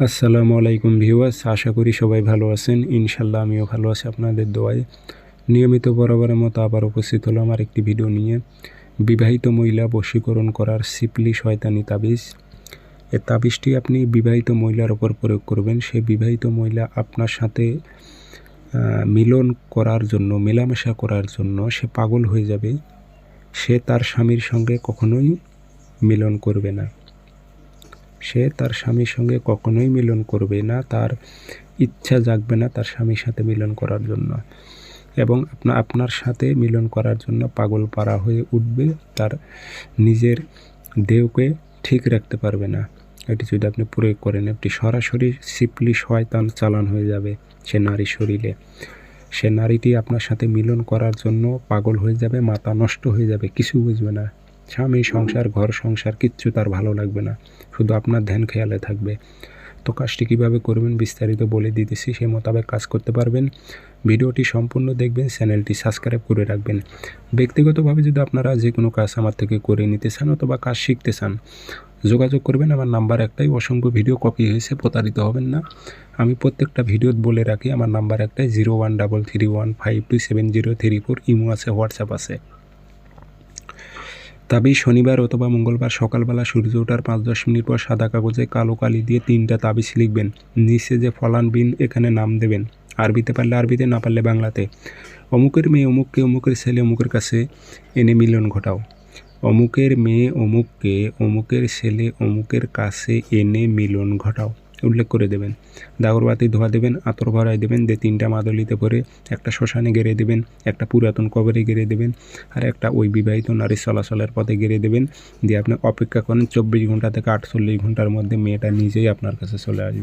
আসসালামু আলাইকুম ভিউয়ার্স, আশা করি সবাই ভালো আছেন। ইনশাল্লাহ আমিও ভালো আছি আপনাদের দোয়ায়। নিয়মিত বরাবরের মতো আবার উপস্থিত হলো আমার একটি ভিডিও নিয়ে। বিবাহিত মহিলা বশীকরণ করার সিপলি শয়তানি তাবিজ। এ তাবিজটি আপনি বিবাহিত মহিলার ওপর প্রয়োগ করবেন। সে বিবাহিত মহিলা আপনার সাথে মিলন করার জন্য, মেলামেশা করার জন্য সে পাগল হয়ে যাবে। সে তার স্বামীর সঙ্গে কখনোই মিলন করবে না। সে তার স্বামীর সঙ্গে কখনোই মিলন করবে না, তার ইচ্ছা জাগবে না তার স্বামীর সাথে মিলন করার জন্য। এবং আপনার আপনার সাথে মিলন করার জন্য পাগল পাড়া হয়ে উঠবে, তার নিজের দেহকে ঠিক রাখতে পারবে না। এটি যদি আপনি প্রয়োগ করেন একটি সরাসরি সিপলি শয়তান চালান হয়ে যাবে সে নারী শরীরে। সে নারীটি আপনার সাথে মিলন করার জন্য পাগল হয়ে যাবে, মাথা নষ্ট হয়ে যাবে, কিছু বুঝবে না। স্বামী সংসার, ঘর সংসার, কিচ্ছু তার ভালো লাগবে না। শুধু আপনার ধ্যান খেয়ালে থাকবে। তো কাজটি কীভাবে করবেন বিস্তারিত বলে দিতেছি সেই মোতাবেক কাজ করতে পারবেন। ভিডিওটি সম্পূর্ণ দেখবেন, চ্যানেলটি সাবস্ক্রাইব করে রাখবেন। ব্যক্তিগতভাবে যদি আপনারা যে কোনো কাজ আমার থেকে করে নিতে চান অথবা কাজ শিখতে চান, যোগাযোগ করবেন। আমার নাম্বার একটাই, অসংখ্য ভিডিও কপি হয়েছে, প্রতারিত হবেন না। আমি প্রত্যেকটা ভিডিও বলে রাখি, আমার নাম্বার একটাই, zero one double three one five two seven zero three four, imo আছে, হোয়াটসঅ্যাপ আছে। তাবিজ শনিবার অথবা মঙ্গলবার সকালবেলা সূর্য ওঠার পাঁচ দশ মিনিট পর সাদা কাগজে কালো কালি দিয়ে তিনটা তাবিজ লিখবেন। নিচে যে ফলান বিন, এখানে নাম দেবেন। আরবিতে পারলে আরবিতে, না পারলে বাংলাতে। অমুকের মেয়ে অমুককে অমুকের ছেলে অমুকের কাছে এনে মিলন ঘটাও। অমুকের মেয়ে অমুককে অমুকের ছেলে অমুকের কাছে এনে মিলন ঘটাও। উল্লেখ করে দেবেন। দাগরবাতি ধোয়া দেবেন, আতর ভরাই দেবেন, দিয়ে তিনটা মাদলিতে ভরে একটা শ্মশানে গেড়ে দেবেন, একটা পুরাতন কবরে গেড়ে দেবেন, আর একটা ওই বিবাহিত নারী চলাচলের পথে গেড়ে দেবেন, দিয়ে আপনি অপেক্ষা করেন চব্বিশ ঘণ্টা থেকে আটচল্লিশ ঘণ্টার মধ্যে মেয়েটা নিজেই আপনার কাছে চলে আসবে।